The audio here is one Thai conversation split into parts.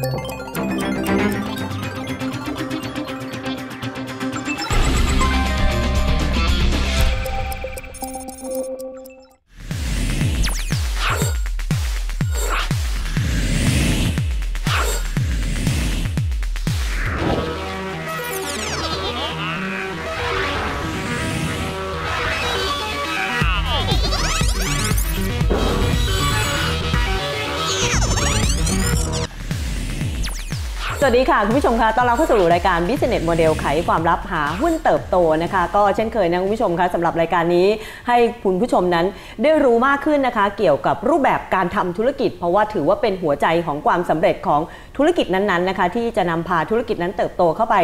ส วัสดีค่ะ คุณผู้ชมคะตอนเรับเข้าสู่รายการ Business Model ไขความลับหาหุ้นเติบโตนะคะ ก็เช่นเคยนะคุณผู้ชมคะสำหรับรายการนี้ให้คุณผู้ชมนั้นได้รู้มากขึ้นนะคะ เกี่ยวกับรูปแบบการทำธุรกิจ เพราะว่าถือว่าเป็นหัวใจของความสำเร็จของธุรกิจนั้นๆนะคะ ที่จะนำพาธุรกิจนั้นเติบโตเข้าไป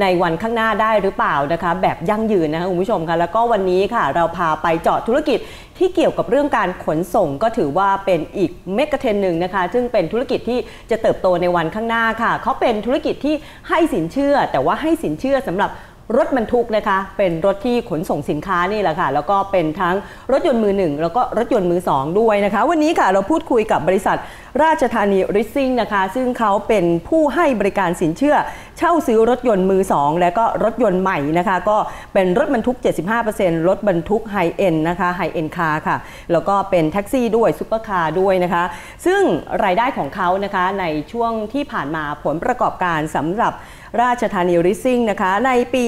ในวันข้างหน้าได้หรือเปล่านะคะ แบบยั่งยืนนะคะคุณผู้ชมคะแล้วก็วันนี้ค่ะ เราพาไปเจาะธุรกิจที่เกี่ยวกับเรื่องการขนส่งก็ถือว่าเป็นอีกเมกะเทรนหนึ่งนะคะ ซึ่งเป็นธุรกิจที่จะเติบโตในวันข้างหน้าค่ะเขาเป็น็นธุรกิจที่ให้สินเชื่อ แต่ว่าให้สินเชื่อสำหรับ รถบรรทุกนะคะเป็นรถที่ขนส่งสินค้านี่แหละค่ะ แล้วก็เป็นทั้งรถยนต์มือหนึ่งแล้วก็รถยนต์มือสองด้วยนะคะ วันนี้ค่ะเราพูดคุยกับบริษัทราชธานีริซซิ่งนะคะ ซึ่งเขาเป็นผู้ให้บริการสินเชื่อ เช่าซื้อรถยนต์มือ2และก็รถยนต์ใหม่นะคะ ก็เป็นรถบรรทุก 75%รถบรรทุกไฮเอ็นนะคะไฮเอ็นคาร์ค่ะ แล้วก็เป็นแท็กซี่ด้วยซุปเปอร์คาร์ด้วยนะคะ ซึ่งรายได้ของเขานะคะในช่วงที่ผ่านมาผลประกอบการสำหรับ ราชธานีริซซิ่งนะคะในปี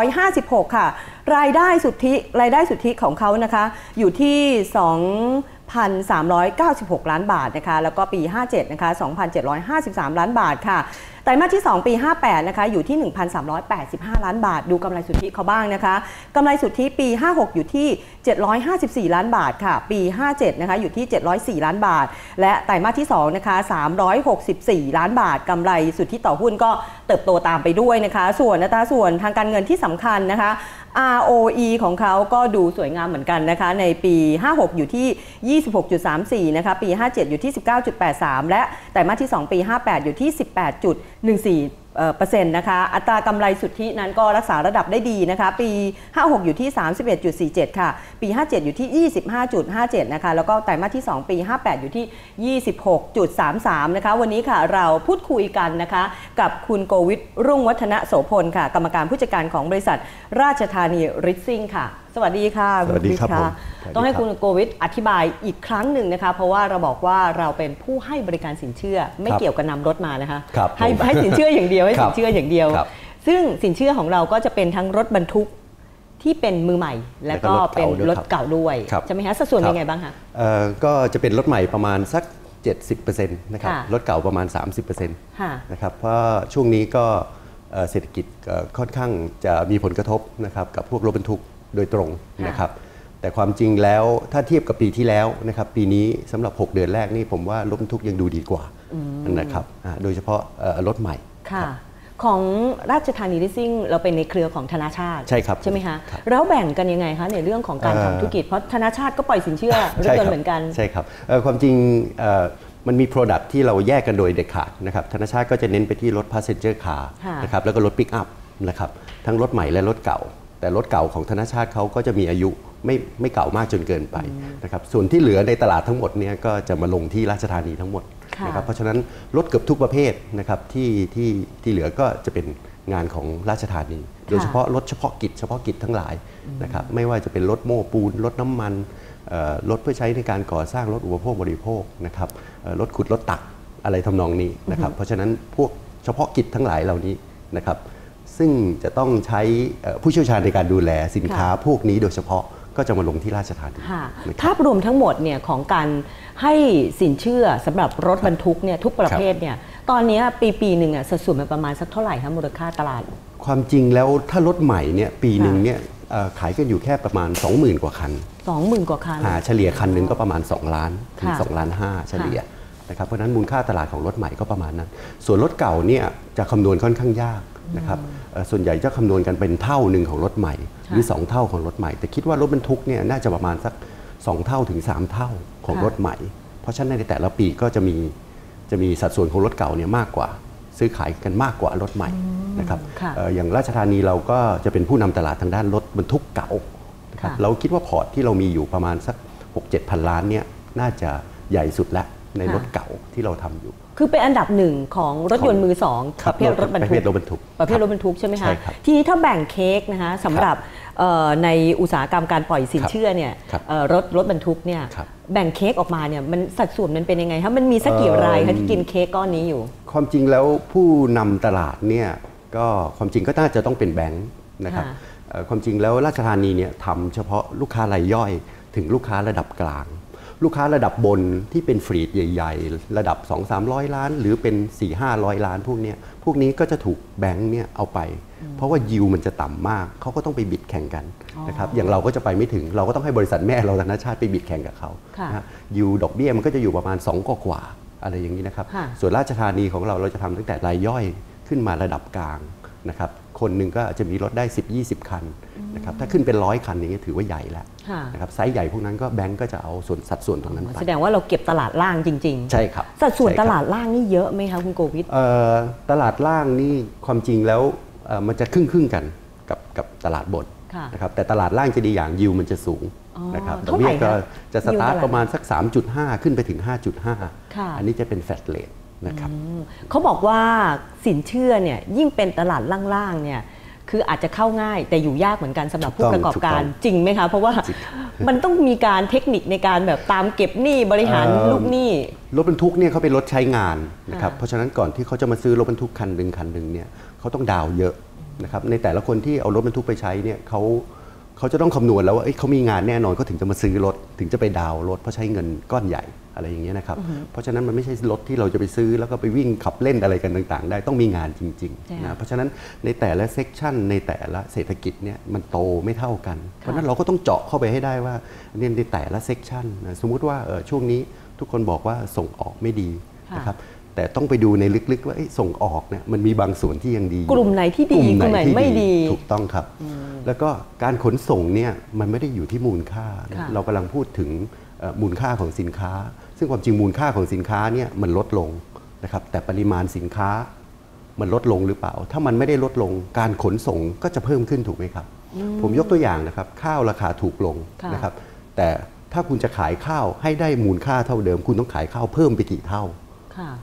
2556 ค่ะ รายได้สุทธิรายได้สุทธิของเขานะคะอยู่ที่2,396 ล้านบาทนะคะแล้วก็ปี 57 นะคะ 2,753 ล้านบาทค่ะไตรมาสที่ 2 ปี 58 นะคะอยู่ที่ 1,385 ล้านบาท ดูกำไรสุทธิเขาบ้างนะคะกำไรสุทธิปี 56 อยู่ที่ 754 ล้านบาทค่ะ ปี 57 นะคะอยู่ที่ 704 ล้านบาท และไตรมาสที่2นะคะ364 ล้านบาทกำไรสุทธิต่อหุ้นก็เติบโตตามไปด้วยนะคะ ส่วนอัตราส่วนทางการเงินที่สำคัญนะคะ ROE ของเขาก็ดูสวยงามเหมือนกันนะคะในปี 56 อยู่ที่ 26.34 นะคะ ปี 57 อยู่ที่ 19.83 และไตรมาสที่ 2 ปี 58 อยู่ที่ 18.14 เออเปอร์เซ็นต์นะคะ อัตรากำไรสุทธินั้นก็รักษาระดับได้ดีนะคะ ปี 56 อยู่ที่ 31.47 ค่ะ ปี 57 อยู่ที่ 25.57 นะคะ แล้วก็ไตรมาสที่ 2 ปี 58 อยู่ที่ 26.33 นะคะ วันนี้ค่ะเราพูดคุยกันนะคะ กับคุณโกวิทรุ่งวัฒนโสพลค่ะ กรรมการผู้จัดการของบริษัทราชธานีริซซิ่งค่ะ สวัสดีค่ะสวัสดีครับณผมค่ะสวัสดีต้องให้ครับคุณโกวิทอธิบายอีกครั้งหนึ่งนะคะ เพราะว่าเราบอกว่าเราเป็นผู้ให้บริการสินเชื่อ ไม่ครับเกี่ยวกับนำรถมานะคะครับให้ผมให้สินเชื่ออย่างเดียวให้ครัสิบนเชื่ออย่างเดียวครับซึ่งสินเชื่อของเราก็จะเป็นทั้งรถบรรทุกที่เป็นมือใหม่ และก็แล้วก็เป็นรรถถเก่าเก่าด้วยครับใช่ไหมคะสัดส่วนครับยังไงบ้างคะเอ่อก็จะเป็นรถใหม่ประมาณสัก 70%นะครับค่ะรถเก่าประมาณ 30%ค่ะนะครับเพราะช่วงนี้ก็เอ่อเศรษฐกิจเอ่อค่อนข้างจะมีผลกระทบนะครับกับพวกรถบรรทุก โดยตรงค่ะนะครับ แต่ความจริงแล้วถ้าเทียบกับปีที่แล้วนะครับ ปีนี้สำหรับ 6 เดือนแรกนี่ผมว่ารถบรรทุกยังดูดีกว่านะครับอ่าโดยเฉพาะเอ่อรถใหม่ค่ะของราชธานีลิสซิ่งเราเป็นในเครือของธนาชาติใช่ครับใช่ไหมคะครับแล้วแบ่งกันยังไงคะในเรื่องของการเอ่อทำธุรกิจเพราะธนาชาติก็ปล่อยสินเชื่อรถใช่ยคนรับต์เหมือนกันใช่ครับเอ่อความจริงเอ่อมันมี Product ที่เราแยกกันโดยเด็ดขาดนะครับธนาชาติก็จะเน้นไปที่รถ Passenger Car ค่ะนะครับแล้วก็รถ Pick Up นะครับทั้งรถใหม่และรถเก่า แต่รถเก่าของธนาชาติเขาก็จะมีอายุไม่ไม่เก่ามากจนเกินไปนะครับส่วนที่เหลือในตลาดทั้งหมดเนี่ยก็จะมาลงที่ราชธานีทั้งหมดค่ะนะครับเพราะฉะนั้นรถเกือบทุกประเภทนะครับที่ที่ที่เหลือก็จะเป็นงานของราชธานี โดยเฉพาะรถเฉพาะกิจเฉพาะกิจทั้งหลายนะครับไม่ว่าจะเป็นรถโม้ปูนรถน้ำมันเอ่อรถเพื่อใช้ในการก่อสร้างรถอุปโภคบริโภคนะครับเอ่อรถขุดรถตักอะไรทำนองนี้นะครับเพราะฉะนั้นพวกเฉพาะกิจทั้งหลายเหล่านี้นะครับ ซึ่งจะต้องใช้เอ่อผู้เชี่ยวชาญในการดูแลสินค้าค่ะพวกนี้โดยเฉพาะก็จะมาลงที่ราชธานีค่ะนะครับภาพรวมทั้งหมดเนี่ยของการให้สินเชื่อสำหรับรถบรรทุกเนี่ยทุกประเภทเนี่ยตอนเนี้ยปีปีหนึ่งอะสัดส่วนมันประมาณสักเท่าไหร่คะมูลค่าตลาด ความจริงแล้วถ้ารถใหม่เนี่ยปีหนึ่งเนี่ยเอ่อขายกันอยู่แค่ประมาณ 20,000 กว่าคัน 20,000 กว่าคันหาเฉลี่ยคันหนึ่งก็ประมาณ 2 ล้านถึงค่ะ2ล้าน5เฉลี่ยนะครับเพราะฉะนั้นมูลค่าตลาดของรถใหม่ก็ประมาณนั้น ส่วนรถเก่าเนี่ยจะคำนวณค่อนข้างยากนะครับเอ่อ ส่วนใหญ่จะคำนวณกันเป็นเท่าหนึ่งของรถใหม่ หรือ 2 เท่าของรถใหม่ แต่คิดว่ารถบรรทุกเนี่ยน่าจะประมาณสัก 2 เท่าถึง 3 เท่าของค่ะรถใหม่ เพราะฉะนั้นในแต่ละปีก็จะมีจะมีสัดส่วนของรถเก่าเนี่ยมากกว่า ซื้อขายกันมากกว่ารถใหม่นะครับค่ะเอ่ออย่างราชธานีเราก็จะเป็นผู้นำตลาดทางด้านรถบรรทุกเก่านะครับค่ะเราคิดว่าพอร์ตที่เรามีอยู่ประมาณสัก 6 7 พันล้านเนี่ยน่าจะใหญ่สุดแล้วในค่ะรถเก่าที่เราทำอยู่ คือเป็นอันดับหนึ่งของรถยนต์มือสองครัปบระเภทรถบรรประทุเภกทรถบรรทุกประเภทครบถบรรทุกใช่ไหมใช่คะครับทีนี้ถ้าแบ่งเค้กนะคะสำหรับเอ่อในอุตสาหกรรมการปล่อยสินครับเชื่อเนี่ยครับเอ่อรถรถบรรทุกเนี่ยครับแบ่งเค้กออกมาเนี่ยมันสัดส่วนมันเป็นยังไงคะมันมีสักกี่รายคะที่กินเค้กก้อนนี้อยู่ ความจริงแล้วผู้นำตลาดเนี่ยก็ความจริงก็น่าจะต้องเป็นแบงค์นะครับค่ะเอ่อความจริงแล้วราชธานีเนี่ยทำเฉพาะลูกค้ารายย่อยถึงลูกค้าระดับกลาง ลูกค้าระดับบนที่เป็นฟรีดใหญ่ ๆ ระดับ 2 3 0 0 ล้าน หรือเป็น 4 5 0 0 ล้าน พวกเนี้ยพวกนี้ก็จะถูกแบงค์เนี่ยเอาไป เพราะว่ายิวมันจะต่ำมาก เขาก็ต้องไปบิดแข่งกันนะครับอย่างเราก็จะไปไม่ถึงเราก็ต้องให้บริษัทแม่เราธนาชาติไปบิดแข่งกับเขาค่ะนะฮะยิวดอกเบี้ยมันก็จะอยู่ประมาณ2กว่ากว่าๆอะไรอย่างนี้นะครับค่ะส่วนราชธานีของเราเราจะทำตั้งแต่รายย่อยขึ้นมาระดับกลางนะครับ คนหนึ่งก็อาจจะมีรถได้ 10 20 คันนะครับถ้าขึ้นเป็นร้อยคันอย่างนี้ยถือว่าใหญ่แล้วค่ะนะครับไซส์ใหญ่พวกนั้นก็แบงก์ก็จะเอาส่วนสัดส่วนตรงนั้นไปแสดงว่าเราเก็บตลาดล่างจริง ๆ ใช่ครับ สัดส่วนใช่ตครับลาดล่างนี่เยอะไหมคะคุณโกวิทเอ่อตลาดล่างนี่ความจริงแล้วเอ่อมันจะครึ่งครึ่งๆกันกับกับตลาดบนค่ะนะครับแต่ตลาดล่างจะดีอย่างยิวมันจะสูงอ๋อนะครับดอเท่ากไหเบี้ร่ยก็คะจะสตาร์ทยิวเท่าไหร่ประมาณสัก 3.5 ขึ้นไปถึง 5.5ค่ะอันนี้จะเป็นแฟลตเลท นะครับอืมเขาบอกว่าสินเชื่อเนี่ยยิ่งเป็นตลาดล่างๆเนี่ยคืออาจจะเข้าง่ายแต่อยู่ยากเหมือนกันสำหรับถูผู้กต้องประกอบการถูกต้องจริงไหมคะ เพราะว่าจริงมันต้องมีการเทคนิคในการแบบตามเก็บหนี้บริหารเอ่อลูกหนี้รถบรรทุกเนี่ยเขาเป็นรถใช้งานนะครับค่ะเพราะฉะนั้นก่อนที่เขาจะมาซื้อรถบรรทุกคันหนึ่งคันหนึ่งเนี่ยเขาต้องดาวน์เยอะนะครับในแต่ละคนที่เอารถบรรทุกไปใช้เนี่ยเขา เขาจะต้องคำนวณแล้วว่าเอ้ยเขามีงานแน่นอนเขาถึงจะมาซื้อรถ ถึงจะไปดาวน์รถเพราะใช้เงินก้อนใหญ่อะไรอย่างเงี้ยนะครับ เพราะฉะนั้นมันไม่ใช่รถที่เราจะไปซื้อแล้วก็ไปวิ่งขับเล่นอะไรกันต่างๆ ได้ต้องมีงานจริงใช่ๆค่ะนะเพราะฉะนั้นในแต่ละเซกชันในแต่ละเศรษฐกิจเนี่ยมันโตไม่เท่ากัน เพราะฉะนั้นเราก็ต้องเจาะเข้าไปให้ได้ว่าเนี่ยในแต่ละเซกชันนะสมมุติว่าเอ่อช่วงนี้ทุกคนบอกว่าส่งออกไม่ดีค่ะนะครับ แต่ต้องไปดูในลึกๆว่าเอ้ยส่งออกเนี่ยมันมีบางส่วนที่ยังดีอยู่กลุ่มไหนที่ดีกลุ่มไหนที่ไม่ดีถูกต้องครับ แล้วก็การขนส่งเนี่ยมันไม่ได้อยู่ที่มูลค่านะค่ะเรากำลังพูดถึงเอ่อมูลค่าของสินค้า ซึ่งความจริงมูลค่าของสินค้าเนี่ยมันลดลงนะครับแต่ปริมาณสินค้ามันลดลงหรือเปล่า ถ้ามันไม่ได้ลดลงการขนส่งก็จะเพิ่มขึ้นถูกไหมครับ ผมยกตัวอย่างนะครับ ข้าวราคาถูกลงค่ะนะครับ แต่ถ้าคุณจะขายข้าวให้ได้มูลค่าเท่าเดิม คุณต้องขายข้าวเพิ่มไปกี่เท่าค่ะ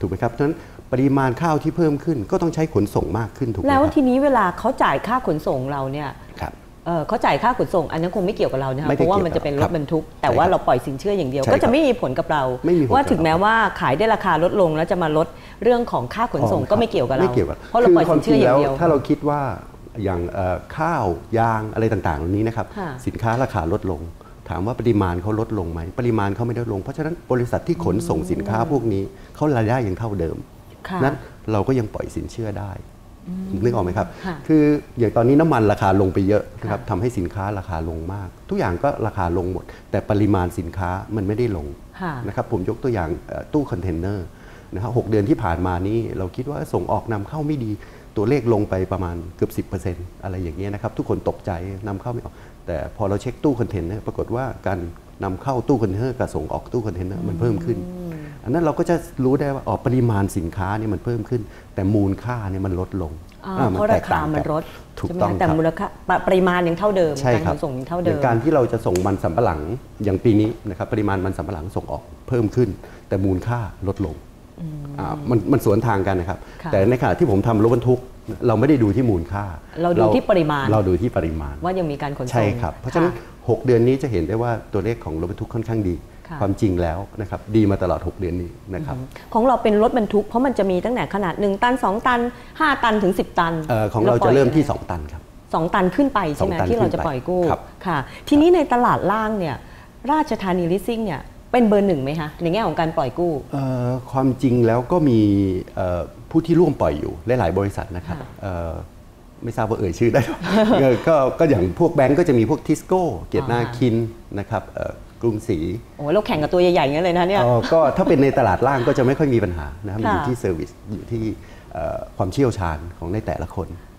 ถูกไหมครับเพราะฉะนั้นปริมาณข้าวที่เพิ่มขึ้นก็ต้องใช้ขนส่งมากขึ้นถูกไหมคแล้รัวบทีนี้เวลาเขาจ่ายค่าขนส่งเราเนี่ยครับเอ่อเขาจ่ายค่าขนส่ง อันนั้นคงไม่เกี่ยวกับเรานะคะไม่เพได้ราะว่าเกี่ยวมันจะเป็นครรัถบบรรทุก แต่ใช่ว่าครับเราปล่อยสินเชื่ออย่างเดียวใช่ก็ครัจะบไม่มีผลกับเราไม่มีผลว่ากับถึงเราแม้ว่าขายได้ราคาลดลงแล้วจะมาลดเรื่องของค่าขนส่งอ๋อก็ไม่เกี่ยวกับเราไม่เกี่ยวกับเพราะเราปล่อยสินเชื่ออย่างเดียวคืควมจริงแล้ถ้าเราคิดว่าอย่างเอ่อข้าวยางอะไรต่างๆเหล่านี้นะครับค่ะสินค้าราคาลดลง ถามว่าปริมาณเขาลดลงไหม ปริมาณเขาไม่ลดลง เพราะฉะนั้นบริษัทที่ขนส่งสินค้าพวกนี้เขารายได้ยังเท่าเดิมค่ะนั้นเราก็ยังปล่อยสินเชื่อได้นึกออกไหมครับค่ะคืออย่างตอนนี้น้ำมันราคาลงไปเยอะนะครับทำให้สินค้าราคาลงมาก ทุกอย่างก็ราคาลงหมด แต่ปริมาณสินค้ามันไม่ได้ลงค่ะนะครับผมยกตัวอย่างเอ่อตู้คอนเทนเนอร์นะครับหกเดือนที่ผ่านมานี้เราคิดว่าส่งออกนำเข้าไม่ดีตัวเลขลงไปประมาณเกือบ 10%อะไรอย่างเงี้ยนะครับ ทุกคนตกใจนำเข้าไม่ออก แต่พอเราเช็คตู้คอนเทนเนอร์ปรากฏว่าการนำเข้าตู้คอนเทนเนอร์กับส่งออกตู้คอนเทนเนอร์มันเพิ่มขึ้น อันนั้นเราก็จะรู้ได้ว่าอ๋อปริมาณสินค้าเนี่ยมันเพิ่มขึ้น แต่มูลค่าเนี่ยมันลดลงอ่าอ่เพราะแตรากต่คางมันกัลดถูกใช่ไหมต้องคะแต่ครับมูลค่าปปริมาณยังเท่าเดิมใช่การครัขบนส่งยังเท่าอเดิย่ามงการที่เราจะส่งมันสำปะหลังอย่างปีนี้นะครับปริมาณมันสำปะหลังส่งออกเพิ่มขึ้น แต่มูลค่าลดลงอ่ามันมันสวนทางกันนะครับค่ะแต่ในขณะที่ผมทำรถบรรทุก เราไม่ได้ดูที่มูลค่า เราดูที่ปริมาณ เราดูที่ปริมาณ ว่ายังมีการขนส่งใช่ครับ เพราะฉะนั้นค่6เดือนนี้จะเห็นได้ว่าตัวเลขของรถบรรทุกค่อนข้างดีค่ะความจริงแล้วนะครับดีมาตลอด 6 เดือนนี้นะครับของเราเป็นรถบรรทุกเพราะมันจะมีตั้งแต่ขนาด 1 ตัน 2 ตัน 5 ตันถึง 10 ตันเอ่อของเราปล่จะยเริ่มที่ยังไง2ตันครับสองตันขึ้นไปใช่ไหมสองตันที่เราจะขึ้นไปปล่อยกู้ครับค่ะ ทีนี้ในตลาดล่างเนี่ยราชธานีลิสซิ่งเนี่ยเป็นเบอร์หนึ่งไหมคะในแง่ของการปล่อยกู้เอ่อความจริงแล้วก็มีเอ่อ ผู้ที่ร่วมปล่อยอยู่หลายๆบริษัทนะครับค่ะเอ่อไม่ทราบว่าเอ่ยชื่อได้หรือเออก็ก็อย่างพวกแบงก์ก็จะมีพวกทิสโก้เกียรตินาอ่าคินนะครับเอ่อกรุงศรีโอ้เราแข่งกับตัวใหญ่ๆอย่างนั้นเลยนะเนี่ยเอ่อก็ถ้าเป็นในตลาดล่างก็จะไม่ค่อยมีปัญหานะครับมันอยู่ค่ะที่เซอร์วิสอยู่ที่เอ่อความเชี่ยวชาญของในแต่ละคนค่ะ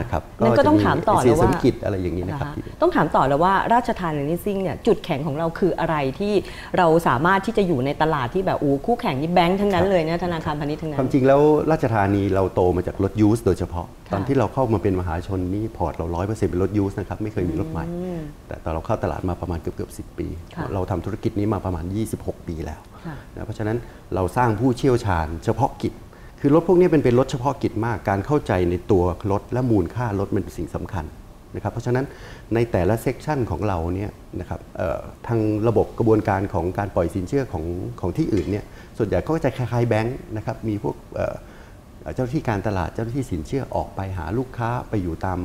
นะครับงั้นก็ต้องถามต่อเสีแล้ยวว่าสังกิจอะไรอย่างนี้นะครับนะคะที่ต้องถามต่อแล้วว่าราชทานลิสซิ่งเนี่ยจุดแข็งของเราคืออะไรที่เราสามารถที่จะอยู่ในตลาดที่แบบโอ้คู่แข่งนี่แบงค์ทั้งนั้นเลยนะธนาคารพาณิชย์ทั้งนั้ความนจริงแล้วราชธานีเราโตมาจากรถยูสโดยเฉพาะค่ะตอนที่เราเข้ามาเป็นมหาชนนี่พอร์ตเราร้อยเปอร์เซ็นต์เป็นรถยูสนะครับไม่เคยมีรถใหม่ แต่ตอนเราเข้าตลาดมาประมาณเกือบเกือบสิปีค่ะเราทำธุรกิจนี้มาประมาณ 26 ปีแล้วค่ะนะเพราะฉะนั้นเราสร้างผู้เชี่ยวชาญเฉพาะกิจ คือรถพวกนี้เป็นเป็นรถเฉพาะกิจมาก การเข้าใจในตัวรถและมูลค่ารถมันเป็นสิ่งสำคัญนะครับเพราะฉะนั้นในแต่ละเซกชันของเราเนี่ยนะครับทางระบบกระบวนการของการปล่อยสินเชื่อของของที่อื่นเนี่ยส่วนใหญ่ก็จะคล้ายๆแบงค์นะครับมีพวกเอ่อเอ่อเจ้าหน้าที่การตลาดเจ้าหน้าที่สินเชื่อออกไปหาลูกค้าไปอยู่ตาม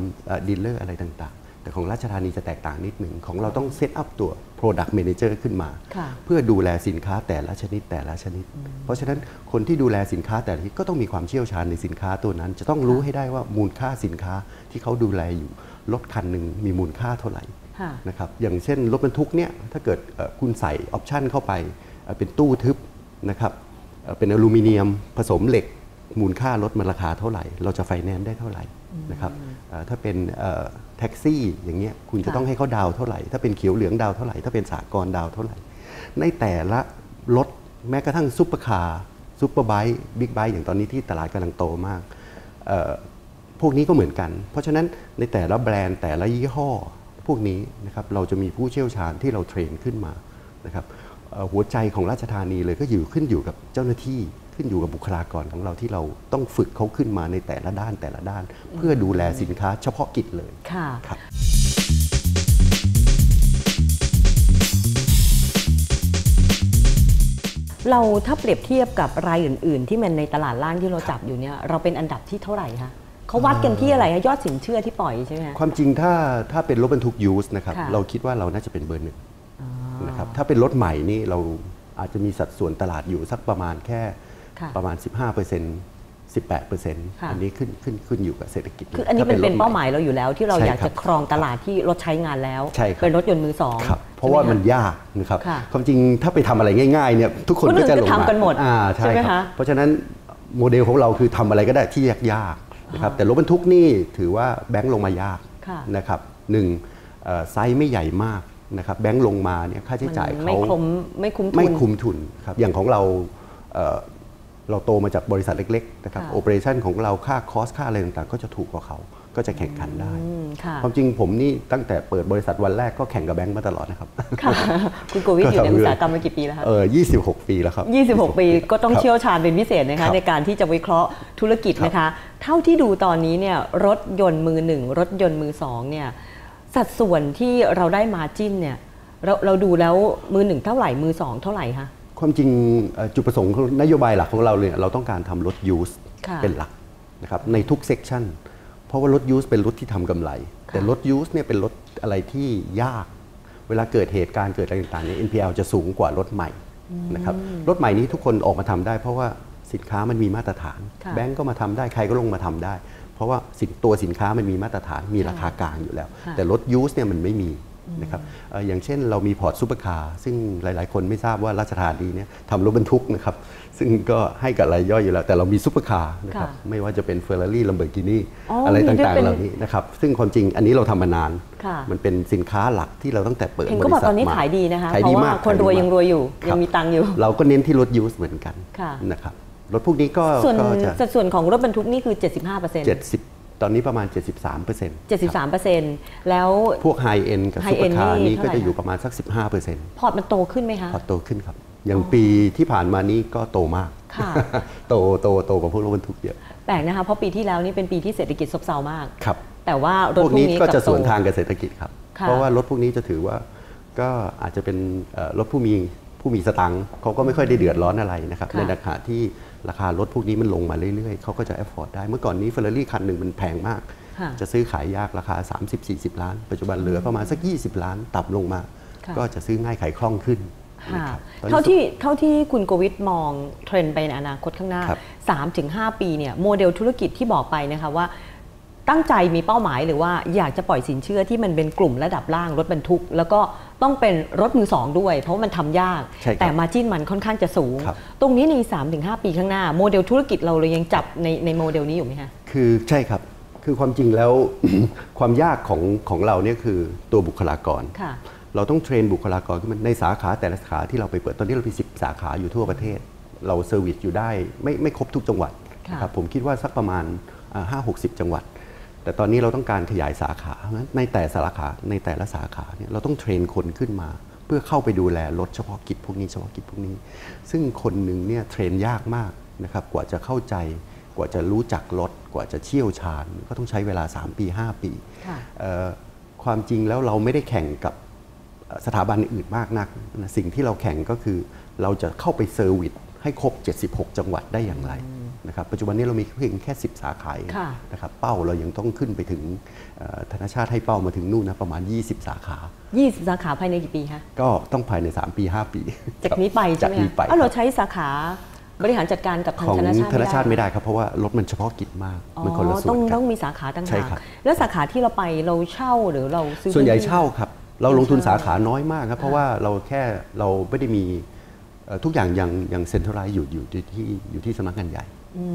ดีลเลอร์อะไรต่างๆ แต่ของราชธานีจะแตกต่างนิดหนึ่งของเราต้องเซตอัพตัว Product Manager ขึ้นมาค่ะเพื่อดูแลสินค้าแต่ละชนิดแต่ละชนิด เพราะฉะนั้นคนที่ดูแลสินค้าแต่ละชนิดก็ต้องมีความเชี่ยวชาญในสินค้าตัวนั้น จะต้องรู้ให้ได้ว่ามูลค่าสินค้าที่เขาดูแลอยู่รถคันหนึ่งมีมูลค่าเท่าไหร่ค่ะนะครับอย่างเช่นรถบรรทุกเนี่ยถ้าเกิดเอ่อคุณใส่ออปชันเข้าไปเอ่อเป็นตู้ทึบนะครับเอ่อเป็นอลูมิเนียมผสมเหล็กมูลค่ารถมันราคาเท่าไหร่ เราจะไฟแนนซ์ได้เท่าไหร่นะครับเอ่อถ้าเป็นเอ่อ แท็กซี่อย่างเงี้ยคุณจะค่ะต้องให้เขาดาวน์เท่าไหร่ ถ้าเป็นเขียวเหลืองดาวน์เท่าไหร่ ถ้าเป็นสากลดาวน์เท่าไหร่ ในแต่ละรถแม้กระทั่งซุปเปอร์คาร์ซุปเปอร์ไบค์บิ๊กไบค์อย่างตอนนี้ที่ตลาดกำลังโตมากเอ่อพวกนี้ก็เหมือนกัน เพราะฉะนั้นในแต่ละแบรนด์แต่ละยี่ห้อพวกนี้นะครับเราจะมีผู้เชี่ยวชาญที่เราเทรนขึ้นมานะครับเอ่อหัวใจของราชธานีเลยก็อยู่ขึ้นอยู่กับเจ้าหน้าที่ ขึ้นอยู่กับบุคลากรของเราที่เราต้องฝึกเขาขึ้นมาในแต่ละด้านแต่ละด้าน เพื่อดูแลสินค้าเฉพาะกิจเลยค่ะครับเราถ้าเปรียบเทียบกับรายอื่น ๆ ที่มันในตลาดล่างที่เราจับอยู่เนี่ยเราเป็นอันดับที่เท่าไหร่คะเขาวัดกันที่อะไรคะยอดสินเชื่อที่ปล่อยใช่ไหมคะความจริงถ้าถ้าเป็นรถบรรทุกยูสนะครับค่ะเราคิดว่าเราน่าจะเป็นเบอร์หนึ่งนะครับถ้าเป็นรถใหม่นี่เราอาจจะมีสัดส่วนตลาดอยู่สักประมาณแค่ค่ะ ประมาณ 15% 18%ค่ะอันนี้ขึ้นขึ้นขึ้นอยู่กับเศรษฐกิจคืออันนี้ถ้เป็นเป็นรถใเป้าหมายเราอยู่แล้ว ที่เราใช่อยากครัจะบครองตลาดที่รถใช้งานแล้วใช่ครับเป็นรถยนต์มือสองครับเพราะว่ามันใช่ไหยากนะครับค่ะความจริงถ้าไปทำอะไรง่ายๆเนี่ยทุกคนคนอื่ก็นจะก็ลงมาทำกันหมดอ่าใช่ใช่ไหมครับคะเพราะฉะนั้นโมเดลของเราคือทำอะไรก็ได้ที่ยากๆนะครับแต่รถบรรทุกนี่ถือว่าแบงค์ลงมายากค่ะนะครับหนึ่งเอ่อไซส์ไม่ใหญ่มากนะครับแบงค์ลงมาเนี่ยค่าใช้จ่ายมันเขาไม่คุ้มไม่คุ้มทุนไม่คุ้มทุนครับอย่างของเรา เอ่อเราโตมาจากบริษัทเล็กๆนะครับค่ะโอเปอเรชันของเราค่าคอสค่าอะไรต่างๆ ก็จะถูกกว่าเขาก็จะแข่งขันได้อืมค่ะความจริงผมนี่ตั้งแต่เปิดบริษัทวันแรกก็แข่งกับแบงค์มาตลอดนะครับค่ะคุณโกวิทก็อยู่ในทำอุเรื่ตองสาหกรรมมากี่ปีแล้วคะเออ26 ปีแล้วครับ 26 ปีก็ต้องครับเชี่ยวชาญเป็นพิเศษนะครัคะบในการที่จะวิเคราะห์ธุรกิจนะคะ เท่าที่ดูตอนนี้เนี่ยรถยนต์มือหนึ่งรถยนต์มือสองเนี่ยสัดส่วนที่เราได้มาจิ้นเนี่ยเราเราดูแล้วมือหนึ่งเท่าไหร่มือสองเท่าไหร่คะ ความจริงเอ่อจุดประสงค์ของนโยบายหลักของเราเนี่ยเราต้องการทำรถยูสค่ะเป็นหลักนะครับในทุกเซกชันเพราะว่ารถยูสเป็นรถที่ทำกำไรค่ะแต่รถยูสเนี่ยเป็นรถอะไรที่ยาก เวลาเกิดเหตุการณ์เกิดอะไรต่างๆเนี่ย NPL จะสูงกว่ารถใหม่นะครับรถใหม่นี้ทุกคนออกมาทำได้ เพราะว่าสินค้ามันมีมาตรฐานค่ะแบงก์ก็มาทำได้ใครก็ลงมาทำได้ เพราะว่าสินตัวสินค้ามันมีมาตรฐานมีราคากลางอยู่แล้วค่ะแต่รถยูสเนี่ยมันไม่มี นะครับเอ่ออย่างเช่นเรามีพอร์ตซูเปอร์คาร์ซึ่งหลาย ๆ คนไม่ทราบว่าราชธานีเนี่ยทำรถบรรทุกนะครับซึ่งก็ให้กับรายย่อยอยู่แล้ว แต่เรามีซูเปอร์คาร์นะครับค่ะไม่ว่าจะเป็นเฟอร์รารี่ลัมเบอร์กินีอ๋อออะไรมีด้วยต่างเป็ๆนเหล่านี้นะครับซึ่งความจริงอันนี้เราทำมานานค่ะมันเป็นสินค้าหลักที่เราตั้งแต่เปิดเห็นบก็ริบอกษัทตอนนี้มาขายดีนะคะขายเพดีราะมาว่ากคนรวยยังรวยอยู่คยับงมีตังค์อยู่ เราก็เน้นที่รถยูสเหมือนกันค่ะนะครับรถพวกนี้ก็ส่วนก็จะสัดส่วนของรถบรรทุกนี่คือ 75% 70 ตอนนี้ประมาณ 73เปอร์เซ็นต์73%แล้วพวกไฮเอ็นกับ High ซูเปอร์คาร์ end นี่นี้ก็เท่าไหร่จะอยู่คะประมาณสัก 15เปอร์เซ็นต์พอร์ตมันโตขึ้นไหมคะพอโตขึ้นครับ อย่างปีที่ผ่านมานี้ก็โตมากค่ะโตโตโตกว่าพวกรถบรรทุกเยอะแปลกนะคะเพราะปีที่แล้วนี่เป็นปีที่เศรษฐกิจซบเซามากครับแต่ว่ารถพวกนี้พวกนี้ก็จะบสวนโตทางกับเศรษฐกิจครับค่ะเพราะว่ารถพวกนี้จะถือว่าก็อาจจะเป็นเอ่อรถผู้มีผู้มีสตังค์เขาก็ไม่ค่อยได้เดือดร้อนอะไรนะครับค่ะในราคาที่ ราคารถพวกนี้มันลงมาเรื่อยๆเขาก็จะ afford ได้ เมื่อก่อนนี้เฟอร์รารี่คันหนึ่งมันแพงมากค่ะจะซื้อขายยากราคา 30-40 ล้าน ปัจจุบันเหลือประมาณสัก 20 ล้านต่ำลงมาค่ะก็จะซื้อง่ายขายคล่องขึ้นค่ะนะครับตอนนี้เท่าที่เท่าที่คุณโกวิทมองเทรนด์ไปในอนาคตข้างหน้าครับ3-5 ปีเนี่ยโมเดลธุรกิจที่บอกไปนะคะว่า ตั้งใจมีเป้าหมายหรือว่าอยากจะปล่อยสินเชื่อที่มันเป็นกลุ่มระดับล่างรถบรรทุก แล้วก็ต้องเป็นรถมือสองด้วย เพราะมันทำยากใช่ครับแต่มาจิ้นมันค่อนข้างจะสูงครับตรงนี้ใน 3-5 ปีข้างหน้า โมเดลธุรกิจเราเลยยังจับในในโมเดลนี้อยู่ไหมคะคือใช่ครับคือความจริงแล้วความยากของของเราเนี่ยคือตัวบุคลากรค่ะเราต้องเทรนบุคลากรขึ้นมาในสาขาแต่ละสาขาที่เราไปเปิดตอนนี้เรามี10 สาขาอยู่ทั่วประเทศ เราเซอร์วิสอยู่ได้ไม่ไม่ครบทุกจังหวัดค่ะนะครับผมคิดว่าสักประมาณห้าหกสิบจังหวัด แต่ตอนนี้เราต้องการขยายสาขาเพราะฉะนั้นในแต่สาขาในแต่ละสาขาเนี่ยเราต้องเทรนคนขึ้นมา เพื่อเข้าไปดูแลรถเฉพาะกิจพวกนี้เฉพาะกิจพวกนี้ ซึ่งคนหนึ่งเนี่ยเทรนยากมากนะครับกว่าจะเข้าใจกว่าจะรู้จักรถกว่าจะเชี่ยวชาญ ก็ต้องใช้เวลา 3 ปี 5 ปีค่ะเอ่อความจริงแล้วเราไม่ได้แข่งกับสถาบันอื่นมากนักนะสิ่งที่เราแข่งก็คือเราจะเข้าไปเซอร์วิสให้ครบ 76 จังหวัดได้อย่างไร นะครับปัจจุบันนี้เรามีเพียงแค่ 10 สาขาเองค่ะนะครับเป้าเรายังต้องขึ้นไปถึงเอ่อธนาชาติให้เป้ามาถึงนู่นนะประมาณ 20 สาขา 20 สาขาภายในกี่ปีคะก็ต้องภายใน 3 ปี 5 ปี จากนี้ไปใช่ไหมจากนี้คะไปเอ้าเราใช้สาขาบริหารจัดการกับทางของธนาชาติธนาชาติไม่ไม่ได้ได้ครับ เพราะว่ารถมันเฉพาะกิจมากอ๋อมันคนละส่ต้วองนกัต้นองมีสาขาต่างใช่หากครับแล้วสาขาที่เราไปเราเช่าหรือเราซื้อส่วนใหญ่พื้ที่เช่าครับ เราลงทุนเช่าสาขาน้อยมากครับ เพราะว่าเราแค่เราไม่ได้มีเอ่อทุกอย่างยังยังเซ็นทรัลไลซ์อยู่อยู่ที่อยู่ที่สำนักงานใหญ่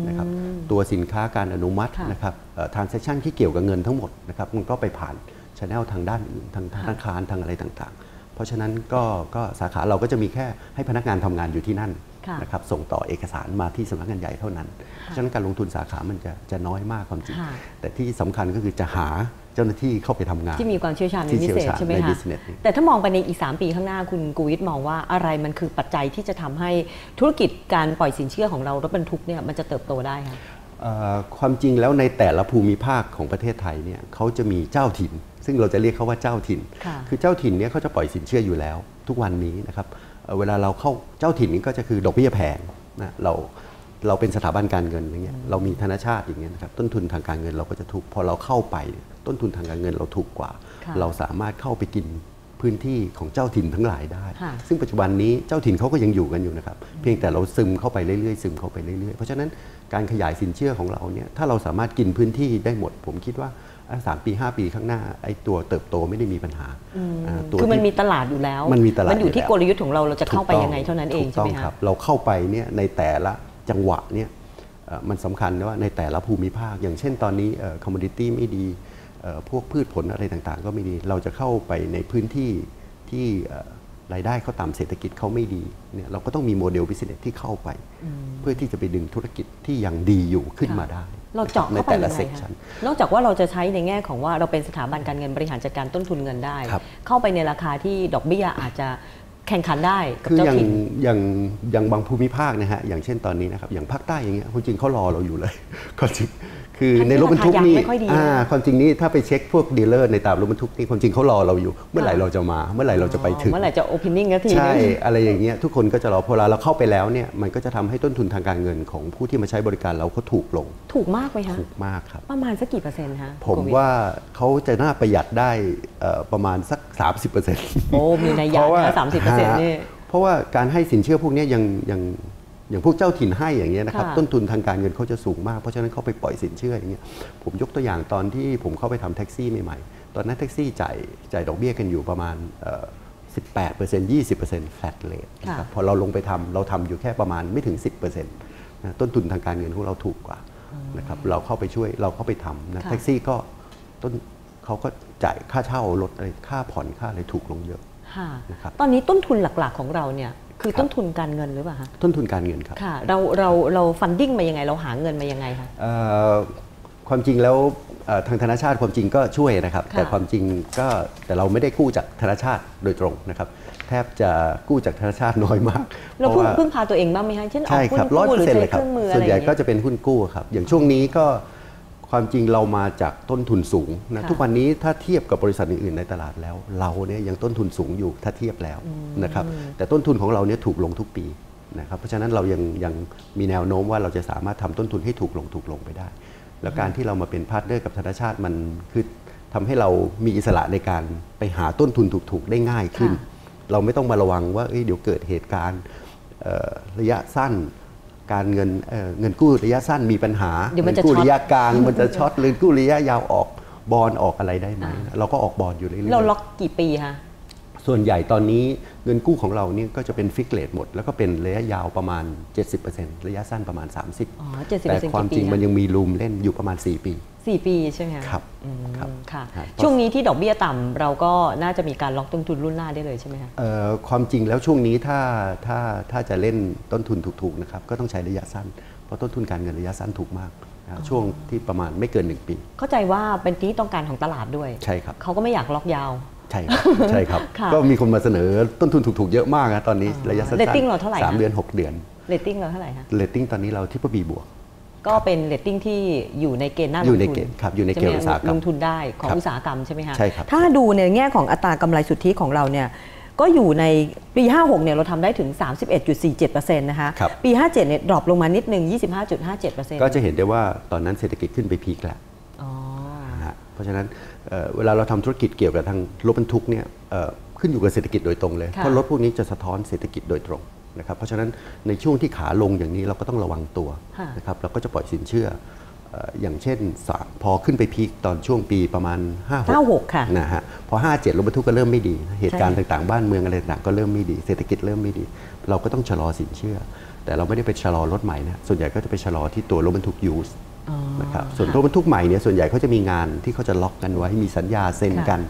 นะครับตัวสินค้าการอนุมัติค่ะนะครับทรานเซ็คชันที่เกี่ยวกับเงินทั้งหมดนะครับมันก็ไปผ่านชแนลทางด้านอื่นทางธนาคารทางอะไรต่างๆ เพราะฉะนั้นก็ก็สาขาเราก็จะมีแค่ให้พนักงานทำงานอยู่ที่นั่นค่ะนะครับส่งต่อเอกสารมาที่สำนักงานใหญ่เท่านั้นเพราะฉะนั้นการลงทุนสาขามันจะจะน้อยมากความจริงค่ะแต่ที่สำคัญก็คือจะหา เจ้าหน้าที่เข้าไปทำงาน ที่มีความเชี่ยวชาญในที่พิเชี่ยวเศษชาญใช่ไหมในคะ business นี่แต่ถ้ามองไปในอีก 3 ปีข้างหน้าคุณกูวิทย์มองว่าอะไรมันคือปัจจัยที่จะทำให้ธุรกิจการปล่อยสินเชื่อของเรารถบรรทุกเนี่ยมันจะเติบโตได้คะเอ่อความจริงแล้วในแต่ละภูมิภาคของประเทศไทยเนี่ยเขาจะมีเจ้าถิ่น ซึ่งเราจะเรียกเขาว่าเจ้าถิ่นค่ะคือเจ้าถิ่นเนี่ยเขาจะปล่อยสินเชื่ออยู่แล้ว ทุกวันนี้นะครับเอ่อเวลาเราเข้าเจ้าถิ่นนี้ก็จะคือดอกเบี้ยแพงนะเรา เราเป็นสถาบันการเงินอย่างเงี้ยเรามีธนาชาติอย่างเงี้ยนะครับต้นทุนทางการเงินเราก็จะถูกพอเราเข้าไปเนี่ยต้นทุนทางการเงินเราถูกกว่าค่ะเราสามารถเข้าไปกินพื้นที่ของเจ้าถิ่นทั้งหลายได้ค่ะซึ่งปัจจุบันนี้เจ้าถิ่นเขาก็ยังอยู่กันอยู่นะครับ เพียงแต่เราซึมเข้าไปเรื่อยๆ ซึมเข้าไปเรื่อยๆ เพราะฉะนั้นการขยายสินเชื่อของเราเนี่ย ถ้าเราสามารถกินพื้นที่ได้หมด ผมคิดว่าอะสามปี5ปีข้างหน้าไอ้ตัวเติบโตไม่ได้มีปัญหาอ่าตัวคือมันที่มีตลาดอยู่แล้ว มันมีตลาด มันอยู่ที่อยู่แล้วกลยุทธ์ของเราเราจะเข้าไปถูกต้องยังไงเท่านั้นเองถูกใช่ไหมต้คะรับ เราเข้าไปเนี่ยในแต่ละ จังหวะเนี่ยเอ่อมันสำคัญนะว่าในแต่ละภูมิภาค อย่างเช่นตอนนี้คอมม o ดิตี้ไม่ดีเอ่อพวกพืชผลอะไรต่างๆ ก็ไม่ดี เราจะเข้าไปในพื้นที่ที่เอ่อรายได้เขาต่ำเศรษฐกิจเขาไม่ดีเนี่ยเราก็ต้องมีโมเดลบิสเนสที่เข้าไป เพื่อที่จะไปดึงธุรกิจที่ยังดีอยู่ขึ้นมาได้ เราเจาะในเข้าไปแต่ยัละงไงเซกคะชันนอกจากว่าเราจะใช้ในแง่ของว่าเราเป็นสถาบันการเงินบริหารจัดการต้นทุนเงินได้ครับเข้าไปในราคาที่ดอกเบี้ยอาจจะ แข่งขันได้กับคือเจ้าอย่างถิ่น อย่างอย่างบางภูมิภาคนะฮะอย่างเช่นตอนนี้นะครับอย่างภาคใต้อย่างเงี้ยคนจริงเขารอเราอยู่เลย ก็จริง คือทั้งที่ในรถบรรทุกราคายางนี่ไม่ค่อยดีนะอ่าความจริงนี่ถ้าไปเช็คพวกดีลเลอร์ในตามรถบรรทุกนี่ความจริงเขารอเราอยู่ เมื่อไหร่เราจะมา เมื่อไหร่เราจะไปถึง เมื่อไหร่จะโอเพนนิ่งกันทีใช่นึงอะไรอย่างเงี้ยทุกคนก็จะรอพอเราเข้าไปแล้วเนี่ยมันก็จะทำให้ต้นทุนทางการเงินของผู้ที่มาใช้บริการเราเขาถูกลง ถูกมากไหมคะถูกมากครับประมาณสักกี่เปอร์เซ็นต์คะผมโควิดว่าเขาจะน่าประหยัดได้เอ่อประมาณสัก 30%โอ้มีนัยยะนะสามสิบเปอร์เซ็นต์นี่เพราะว่าการให้สินเชื่อพวกเนี้ยยังยัง อย่างพวกเจ้าถิ่นให้อย่างเงี้ยนะครับค่ะต้นทุนทางการเงินเขาจะสูงมากเพราะฉะนั้นเขาไปปล่อยสินเชื่ออย่างเงี้ยผมยกตัวอย่างตอนที่ผมเข้าไปทำแท็กซี่ใหม่ๆ ตอนนั้นแท็กซี่จ่ายจ่ายดอกเบี้ยกันอยู่ประมาณเอ่อ18% 20% flat rate นะครับพอเราลงไปทำเราทำอยู่แค่ประมาณไม่ถึง 10%นะต้นทุนทางการเงินของเราถูกกว่านะครับเราเข้าไปช่วยเราเข้าไปทำนะค่ะแท็กซี่ก็ต้นเขาก็จ่ายค่าเช่ารถอะไรค่าผ่อนค่าอะไรถูกลงเยอะค่ะนะครับตอนนี้ต้นทุนหลักๆของเราเนี่ย คือต้นทุนการเงินหรือเปล่าคะต้นทุนการเงินครับค่ะเราเราเราฟันดิ้งมายังไงเราหาเงินมายังไงคะเอ่อความจริงแล้วเอ่อทางธนาชาติความจริงก็ช่วยนะครับค่ะแต่ความจริงก็แต่เราไม่ได้กู้จากธนาชาติโดยตรงนะครับ แทบจะกู้จากธนาชาติน้อยมากเราเพพึ่งราะว่าพึ่งพาตัวเองบ้างไหมคะเช่นออใช่กหุ้ครับนร้อยกู้เปอหร์รือเซ็นต์ใช้เลยเคครับรื่องมืออะส่วไรนอใหญ่ย่างก็เงี้ยจะเป็นหุ้นกู้ครับอย่างช่วงนี้ก็ ความจริงเรามาจากต้นทุนสูงนะค่ะทุกวันนี้ถ้าเทียบกับบริษัทอื่นๆในตลาดแล้ว เราเนี่ยยังต้นทุนสูงอยู่ถ้าเทียบแล้วนะครับแต่ต้นทุนของเราเนี่ยถูกลงทุกปีนะครับเพราะฉะนั้นเรายังยังมีแนวโน้มว่าเราจะสามารถทำต้นทุนให้ถูกลงถูกลงไปได้ แล้วการที่เรามาเป็นพาร์ทเนอร์กับธนาชาติมันคือทำให้เรามีอิสระในการไปหาต้นทุนถูกๆได้ง่ายขึ้นค่ะเราไม่ต้องมาระวังว่าเอ้ยเดี๋ยวเกิดเหตุการณ์เอ่อระยะสั้น การเงินเอ่อเงินกู้ระยะสั้นมีปัญหาเดี๋ยวมันจะงิกู้ช็อตระยะกลางมันจะช็อตหรือกู้ระยะยาวออกบอลออกอะไรได้ไหมเราก็ออกบอลอยู่เรื่อยเราล็อกกี่ปีคะส่วนใหญ่ตอนนี้เงินกู้ของเรานี่ก็จะเป็นฟิกเลทหมด แล้วก็เป็นระยะยาวประมาณ 70%ระยะสั้นประมาณ 30อ๋อเจ็ดสิบแต่เปอร์เซ็นต์ความจริงมันยังมีรูมเล่นอยู่ประมาณ 4 ปี สี่ปีใช่ไหมะครับอืมครับค่ะฮะช่วงนี้ที่ดอกเบี้ยต่ำเราก็น่าจะมีการล็อกต้นทุนรุ่นหน้าได้เลยใช่ไหมคะเอ่อความจริงแล้วช่วงนี้ถ้าถ้าถ้าจะเล่นต้นทุนถูกๆนะครับก็ต้องใช้ระยะสั้น เพราะต้นทุนการเงินระยะสั้นถูกมากนะช่วงที่ประมาณไม่เกิน 1 ปี เข้าใจว่าเป็นที่ต้องการของตลาดด้วย ใช่ครับเขาก็ไม่อยากล็อกยาว ใช่ครับใช่ครับค่ะก็มีคนมาเสนอต้นทุนถูกๆเยอะมากนะตอนนี้ระยะสั้นๆ Rating เราเท่าไหร่สามคะเดือนหกเดือนเรตติ้งเราเท่าไหร่คะเรตติ้งตอนนี้เราที่ปบีบวก ก็เป็นเรตติ้งที่อยู่ในเกณฑ์น่าลงอยู่ทุนในเกณฑ์ครับอยู่ในเกณฑ์ช่ไหมอุตสาหกรรมลงทุนได้ของครับอุตสาหกรรมใช่ไหมคะใช่ครับถ้าดูในแง่ของอัตรากำไรสุทธิของเราเนี่ยก็อยู่ในปี 56 เนี่ยเราทำได้ถึง 31.47%นะคะครับปี 57 เนี่ยดรอปลงมานิดนึง 25.57%ก็จะเห็นได้ว่าตอนนั้นเศรษฐกิจขึ้นไปพีคแล้วอ๋อนะฮะเพราะฉะนั้นเอ่อเวลาเราทำธุรกิจเกี่ยวกับทางรถบรรทุกเนี่ยเอ่อขึ้นอยู่กับเศรษฐกิจโดยตรงเลยค่ะเพราะรถพวกนี้จะสะท้อนเศรษฐกิจโดยตรง นะครับเพราะฉะนั้นในช่วงที่ขาลงอย่างนี้เราก็ต้องระวังตัวค่ะนะครับเราก็จะปล่อยสินเชื่อเอ่ออย่างเช่นสามพอขึ้นไปพีคตอนช่วงปีประมาณ5 56ค่ะนะฮะพอ 57รถบรรทุกก็เริ่มไม่ดี เหตุการณ์ใช่ต่างๆ บ้านเมืองอะไรต่างๆก็เริ่มไม่ดี เศรษฐกิจเริ่มไม่ดี เราก็ต้องชะลอสินเชื่อ แต่เราไม่ได้ไปชะลอรถใหม่นะส่วนใหญ่ก็จะไปชะลอที่ตัวรถบรรทุกยูสอ๋อนะครับส่วนรถบรรทุกใหม่เนี่ยส่วนใหญ่เขาจะมีงานที่เขาจะล็อกกันไว้มีสัญญาเซ็นกัน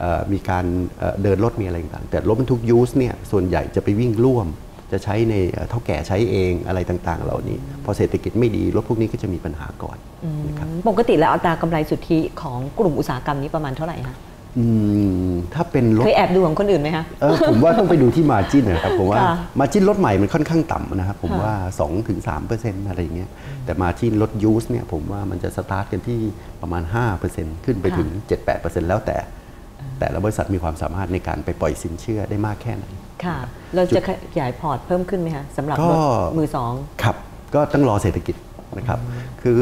เอ่อมีการเอ่อเดินรถมีอะไรต่างๆแต่รถบรรทุกยูสเนี่ยส่วนใหญ่จะไปวิ่งร่วม จะใช้ในเอ่อเท่าแก่ใช้เองอะไรต่างๆ เหล่านี้ พอเศรษฐกิจไม่ดีรถพวกนี้ก็จะมีปัญหาก่อนนะครับปกติแล้วอัตรากำไรสุทธิของกลุ่มอุตสาหกรรมนี้ประมาณเท่าไหร่คะอืมถ้าเป็นรถเคยแอบดูของคนอื่นไหมคะเออผมว่าต้องไปดูที่มาจินนะครับผมว่าค่ะมาจินรถใหม่มันค่อนข้างต่ำนะครับผมค่ะว่า 2-3%อะไรอย่างเงี้ยแต่มาจินรถยูสเนี่ยผมว่ามันจะสตาร์ทกันที่ประมาณ 5%ขึ้นไปถึง 7-8%แล้วแต่ แต่ละบริษัทมีความสามารถในการไปปล่อยสินเชื่อได้มากแค่ไหนค่ะ เราจะขยายพอร์ตเพิ่มขึ้นไหมคะสำหรับก็รถมือสองครับก็ต้องรอเศรษฐกิจนะครับ คือ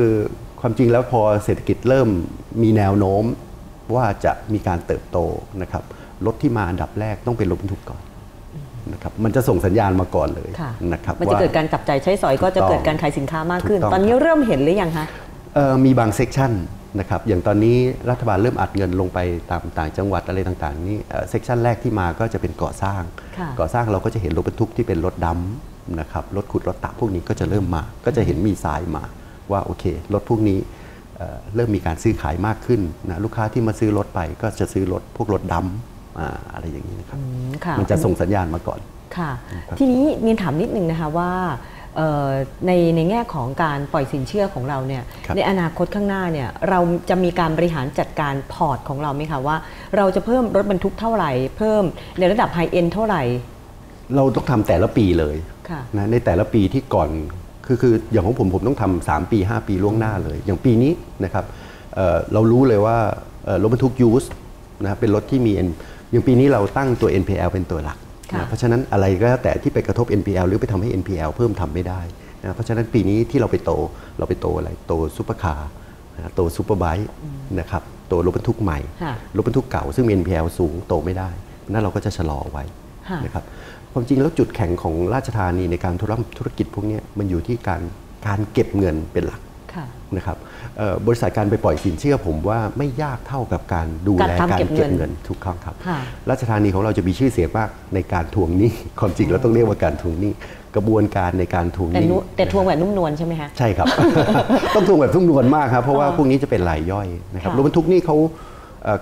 ความจริงแล้วพอเศรษฐกิจเริ่มมีแนวโน้มว่าจะมีการเติบโตนะครับรถที่มาอันดับแรกต้องเป็นรถบรรทุกก่อนนะครับมันจะส่งสัญญาณมาก่อนเลยค่ะนะครับมันจะว่าเกิดการจับใจายใช้สอยก็จะถูกต้องเกิดการขายสินค้ามากขึ้นถูกต้องตอนนี้เริ่มเห็นหรือยังคะเอ่อมีบางเซกชัน นะครับอย่างตอนนี้รัฐบาลเริ่มอัดเงินลงไปตามต่างจังหวัดอะไรต่างๆนี่เซกชันแรกที่มาก็จะเป็นก่อสร้างค่ะก่อสร้างเราก็จะเห็นรถบรรทุกที่เป็นรถดำนะครับรถขุดรถตักพวกนี้ก็จะเริ่มมา ก็จะเห็นมีทรายมาว่าโอเค รถพวกนี้เอ่อเริ่มมีการซื้อขายมากขึ้นนะลูกค้าที่มาซื้อรถไปก็จะซื้อรถพวกรถดำอ่าอะไรอย่างนี้นะครับอืมค่ะมันจะส่งสัญญาณมาก่อนค่ะ ทีนี้เนียนถามนิดนึงนะคะว่าเอ่อ ในในแง่ของการปล่อยสินเชื่อของเราเนี่ยครับในอนาคตข้างหน้าเนี่ยเราจะมีการบริหารจัดการพอร์ตของเราไหมคะว่า เราจะเพิ่มรถบรรทุกเท่าไหร่ เพิ่มในระดับไฮเอ็นเท่าไหร่ เราต้องทำแต่ละปีเลยค่ะนะในแต่ละปีที่ก่อนคือคืออย่างของผมผมต้องทำสามปี 5 ปีล่วงหน้าเลย อย่างปีนี้นะครับเอ่อเรารู้เลยว่าเอ่อรถบรรทุกยูสนะเป็นรถที่มี N อย่างปีนี้เราตั้งตัว NPL เป็นตัวหลักค่ะ นะเพราะฉะนั้นอะไรก็แล้วแต่ที่ไปกระทบ NPL หรือไปทำให้ NPL เพิ่มทำไม่ได้นะเพราะฉะนั้นปีนี้ที่เราไปโตเราไปโตอะไรโตซูเปอร์คาร์นะโตซูเปอร์ไบค์นะครับโตรถบรรทุกใหม่ค่ะรถบรรทุกเก่าซึ่งมี NPL สูงโตไม่ได้นั่นเราก็จะชะลอไว้ค่ะนะครับความจริงแล้วจุดแข็งของราชธานีในการธุรธุรกิจพวกเนี้ยมันอยู่ที่การการเก็บเงินเป็นหลักค่ะ นะครับเอ่อบริษัทการไปปล่อยสินเชื่อผมว่าไม่ยากเท่ากับการดูแลการทำการเก็บเงิเก็บนเงินทุกครั้งครับค่ะราชธานีของเราจะมีชื่อเสียงมากในการทวงหนี้ความจริงแล้วต้องเรียกว่าการทวงหนี้กระบวนการในการทวงหแต่นี้นุแต่ทวงแบบนุ่มนวลใช่ไหมคะใช่ครับ ต้องทวงแบบทุ่มนวลมากครับเพราะว่าพวกนี้จะเป็นรายย่อยนะครับค่ะรถบรรทุกนี่เขาเอ่อ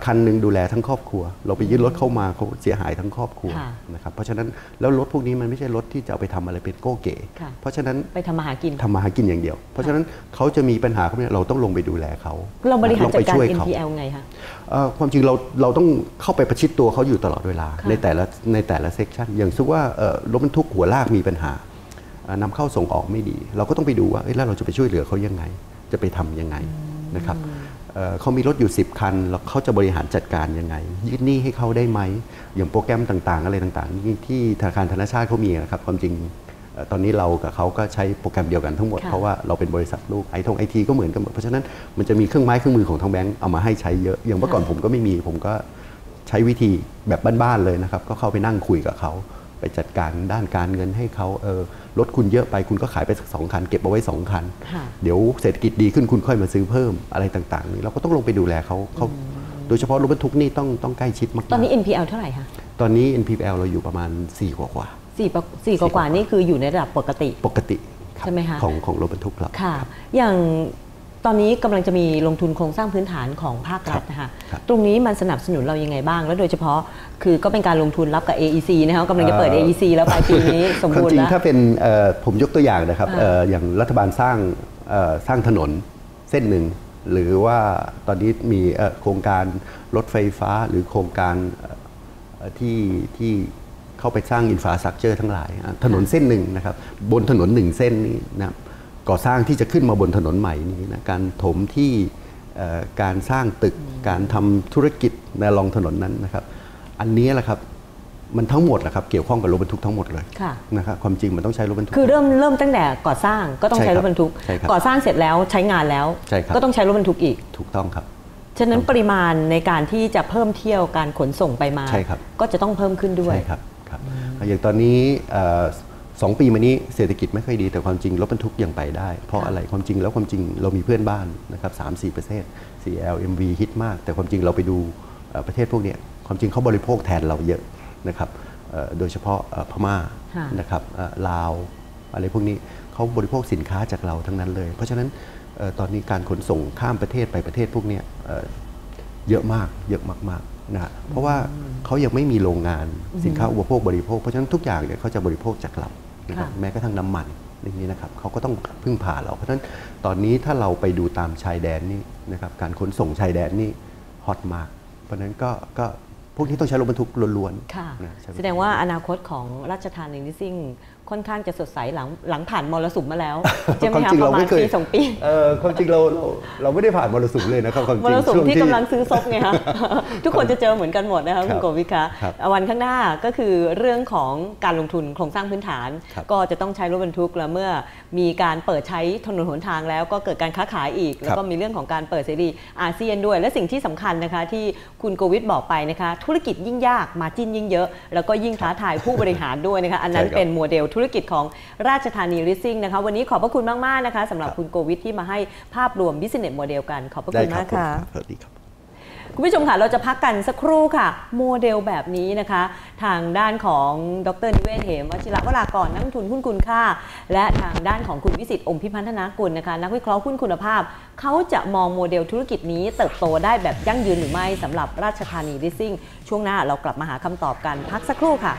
คันหนึ่งดูแลทั้งครอบครัว เราไปยึดรถเข้ามาเขาเสียหายทั้งครอบครัวค่ะนะครับเพราะฉะนั้นแล้วรถพวกนี้มันไม่ใช่รถที่จะเอาไปทำอะไรเป็นโก้เก๋ค่ะเพราะฉะนั้นไปทำมาหากินทำมาหากินอย่างเดียว เพราะฉะนั้นเขาจะมีปัญหาเขาเนี่ยเราต้องลงไปดูแลเขาเราบริหารลงจัไปดการช่วยเขา NPL ไงคะเอ่อความจริงเราเราต้องเข้าไปประชิดตัวเขาอยู่ตลอดเวลาค่ะในแต่ละในแต่ละเซกชันอย่างสุว่าเอ่อรถบรรทุกหัวลากมีปัญหาเอ่อนำเข้าส่งออกไม่ดี เราก็ต้องไปดูว่าเอ้ยแล้วเราจะไปช่วยเหลือเขายังไง จะไปทำยังไงนะครับ เอ่อเขามีรถอยู่ 10 คัน แล้วเขาจะบริหารจัดการยังไง ยืดหนี้ให้เขาได้ไหม อย่างโปรแกรมต่างๆ อะไรต่างๆนี่ที่ธนาคารธนชาติเขามีนะครับ ความจริงเอ่อตอนนี้เรากับเขาก็ใช้โปรแกรมเดียวกันทั้งหมดค่ะเพราะว่าเราเป็นบริษัทลูกไอทงไอทีก็เหมือนกันหมด เพราะฉะนั้นมันจะมีเครื่องไม้เครื่องมือของทางแบงก์เอามาให้ใช้เยอะ อย่างเมื่อก่อนผมก็ไม่มี ผมก็ใช้วิธีแบบบ้านๆเลยนะครับ ก็เข้าไปนั่งคุยกับเขา ไปจัดการด้านการเงินให้เขาเออ รถคุณเยอะไปคุณก็ขายไปสักสองคัน เก็บเอาไว้สองคันค่ะเดี๋ยวเศรษฐกิจดีขึ้นคุณค่อยมาซื้อเพิ่มอะไรต่างๆนี่เราก็ต้องลงไปดูแลเขาเขาโดยเฉพาะรถบรรทุกนี่ต้องต้องใกล้ชิดมากๆตอนนี้ NPL เท่าไหร่คะตอนนี้ NPL เราอยู่ประมาณ 4 กว่ากว่าสี่ปะสี่กว่าๆนี่คืออยู่ในระดับปกติปกติรับใช่ไหมคะของของรถบรรทุกเราค่ะ อย่าง ตอนนี้กำลังจะมีลงทุนโครงสร้างพื้นฐานของภาครัฐนะคะครับตรงนี้มันสนับสนุนเรายังไงบ้าง แล้วโดยเฉพาะคือก็เป็นการลงทุนรับกับ AEC นะคะกำลังจะเปิดเอ่อ AEC แล้วปลายปีนี้สมความบูรจณ์ริงแล้วถ้าเป็นเอ่อผมยกตัวอย่างนะครับอ่าเอ่ออย่างรัฐบาลสร้างเอ่อสร้างถนนเส้นหนึ่งหรือว่าตอนนี้มีเอ่อโครงการรถไฟฟ้าหรือโครงการเอ่อเอ่อที่ที่เข้าไปสร้างอินฟราสตรักเจอร์ทั้งหลายอะถนนเส้นหนึ่งนะครับ บนถนนหนึ่งเส้นนี้นะครับ ก่อสร้างที่จะขึ้นมาบนถนนใหม่นี้นะการถมที่เอ่อการสร้างตึกการทำธุรกิจในรองถนนนั้นนะครับ อันนี้แหละครับมันทั้งหมดแหละครับเกี่ยวข้องกับรถบรรทุกทั้งหมดเลยค่ะนะครับความจริงมันต้องใช้รถบรรทุกคือเริ่มเริ่มตั้งแต่ก่อสร้างก็ต้องใช่ใช้ครรับถบรรทุกใช่ครับก่อสร้างเสร็จแล้วใช้งานแล้วใช่ครับก็ต้องใช้รถบรรทุกอีกถูกต้องครับฉะนั้นปริมาณในการที่จะเพิ่มเที่ยวการขนส่งไปมาใช่ครับก็จะต้องเพิ่มขึ้นด้วยใช่ครับครับอย่างตอนนี้เอ่อ สองปีมานี้เศรษฐกิจไม่ค่อยดีแต่ความจริงรถบรรทุกยังไปได้ เพราะค่ะอะไรความจริงแล้วความจริงเรามีเพื่อนบ้านนะครับสามสี่ประเทศ CL MV ฮิตมาก แต่ความจริงเราไปดูเอ่อประเทศพวกเนี้ยความจริงเขาบริโภคแทนเราเยอะนะครับเอ่อโดยเฉพาะเอ่อพม่าค่ะนะครับเอ่อลาวอะไรพวกนี้เขาบริโภคสินค้าจากเราทั้งนั้นเลย เพราะฉะนั้นเอ่อตอนนี้การขนส่งข้ามประเทศไปประเทศพวกเนี้ยเอ่อเยอะมากเยอะมากๆนะฮะเพราะว่าเขายังไม่มีโรงงานสินค้าอุปโภคบริโภคเพราะฉะนั้นทุกอย่างเนี่ยเขาจะบริโภคจากเรา นะครับค่ะแม้กระทั่งน้ำมันอย่างนี้นะครับเขาก็ต้องพึ่งพาเรา เพราะฉะนั้นตอนนี้ถ้าเราไปดูตามชายแดนนี่นะครับการขนส่งชายแดนนี่ฮอตมาก เพราะฉะนั้นก็ก็พวกนี้ต้องใช้รถบรรทุกล้วนๆค่ะนะใช้รถแสดงว่าอนาคตของราชทานลิซิ่ง ค่อนข้างจะสดใสหลังหลังผ่านมรสุมมาแล้วใช่ไหมความคะจริงปเราระมาณไม่เคยปีสองปีเออความจริงเราเราเราไม่ได้ผ่านมรสุมเลยนะครับความจมริงรสุมช่วงที่กำลังซื้อซบไงคะทุกคนจะเจอเหมือนกันหมดนะคะคุณครับโกวิทคะครับวันข้างหน้าก็คือเรื่องของการลงทุนโครงสร้างพื้นฐานครับก็จะต้องใช้รถบรรทุกแล้วเมื่อมีการเปิดใช้ถนนหนทางแล้วก็เกิดการค้าขายอีก แล้วก็มีเรื่องของการเปิดเสรีอาเซียนด้วย และสิ่งที่สำคัญนะคะที่คุณโกวิทบอกไปนะคะ ธุรกิจยิ่งยากมาจิ้นยิ่งเยอะ แล้วก็ยิ่งท้าทายผู้บริหารด้วยนะคะอันนั้นใช่ครับเป็นโมเดลธุรกิจของราชธานีริซิ่งนะคะ วันนี้ขอบพระคุณมาก ๆ นะคะสำหรับครับคุณโกวิทที่มาให้ภาพรวม business model กัน ขอบพระได้คุณครัมาบกผมค่ะสวัสดีครับคุณผู้ชมค่ะ เราจะพักกันสักครู่ค่ะ โมเดลแบบนี้นะคะ ทางด้านของดรนิเวศเหมวชิระวรากรนักลงทุนหุ้นคุณค่า และทางด้านของคุณวิสิตอมพิพัฒนากุลนะคะ นักวิเคราะห์หุ้นคุณภาพ เขาจะมองโมเดลธุรกิจนี้เติบโตได้แบบยั่งยืนหรือไม่สำหรับราชธานีดิซิ่งช่วงหน้าเรากลับมาหาคำตอบกันพักสักครู่ค่ะ